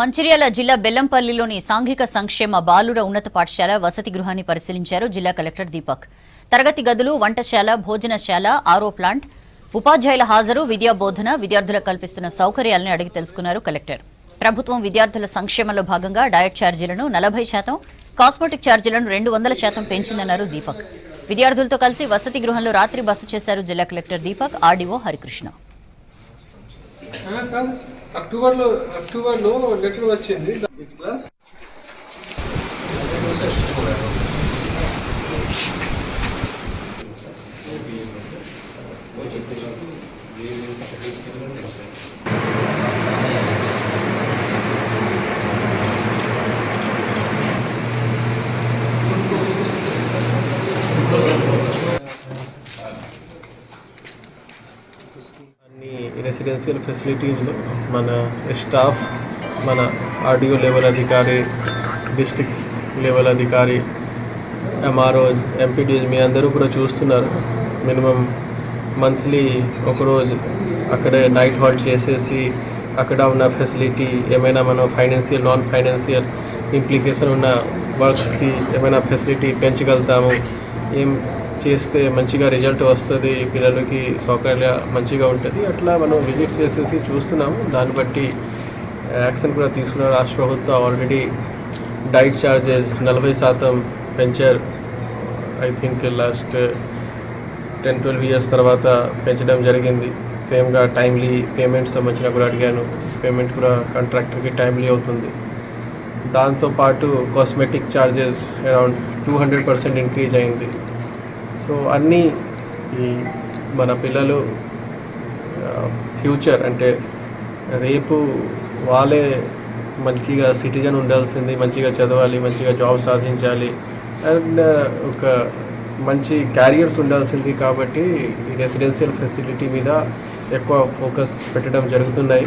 మంచిర్యాల జిల్లా బెల్లంపల్లిలోని సాంఘిక సంక్షేమ బాలుర ఉన్నత పాఠశాల వసతి గృహాన్ని పరిశీలించారు జిల్లా కలెక్టర్ దీపక్. తరగతి గదులు వంటశాల భోజనశాల ఆరో ప్లాంట్ ఉపాధ్యాయుల హాజరు విద్యా బోధన విద్యార్థులకు కల్పిస్తున్న సౌకర్యాలను అడిగి తెలుసుకున్నారు కలెక్టర్. ప్రభుత్వం విద్యార్థుల సంక్షేమంలో భాగంగా డయట్ ఛార్జీలను నలభై శాతం కాస్మెటిక్ ఛార్జీలను రెండు వందల శాతం పెంచిందన్నారు దీపక్. విద్యార్థులతో కలిసి వసతి గృహంలో రాత్రి బస చేశారు జిల్లా కలెక్టర్ దీపక్ ఆర్డీఓ హరికృష్ణ. ఆ, కాదు అక్టోబర్లో అక్టోబర్లో లెటర్ వచ్చింది. విచ్ క్లాస్ రెసిడెన్షియల్ ఫెసిలిటీస్లో మన స్టాఫ్ మన ఆర్డీఓ లెవెల్ అధికారి డిస్ట్రిక్ట్ లెవెల్ అధికారి ఎంఆర్ఓ ఎంపీడీస్ మీ అందరూ కూడా చూస్తున్నారు. మినిమం మంత్లీ ఒకరోజు అక్కడే నైట్ హాల్ట్ చేసేసి అక్కడ ఉన్న ఫెసిలిటీ ఏమైనా మనం ఫైనాన్షియల్ నాన్ ఫైనాన్షియల్ ఇంప్లికేషన్ ఉన్న వర్క్స్కి ఏమైనా ఫెసిలిటీ పెంచగలుగుతాము. ఏం చేస్తే మంచిగా రిజల్ట్ వస్తుంది పిల్లలకి సౌకర్య మంచిగా ఉంటుంది అట్లా మనం విజిట్ చేసేసి చూస్తున్నాము. దాన్ని బట్టి యాక్షన్ కూడా తీసుకున్న రాష్ట్ర ప్రభుత్వం ఆల్రెడీ డైట్ ఛార్జెస్ నలభై శాతం పెంచారు. I think last ten twelve years తర్వాత పెంచడం జరిగింది. సేమ్గా టైమ్లీ పేమెంట్ సంబంధించిన కూడా అడిగాను. పేమెంట్ కూడా కాంట్రాక్టర్కి టైమ్లీ అవుతుంది. దాంతోపాటు cosmetic charges around two hundred percent increase అయింది. సో అన్నీ ఈ మన పిల్లలు ఫ్యూచర్ అంటే రేపు వాళ్ళే మంచిగా సిటిజన్ ఉండాల్సింది మంచిగా చదవాలి మంచిగా జాబ్ సాధించాలి అండ్ ఒక మంచి క్యారియర్స్ ఉండాల్సింది కాబట్టి రెసిడెన్షియల్ ఫెసిలిటీ మీద ఎక్కువ ఫోకస్ పెట్టడం జరుగుతున్నాయి.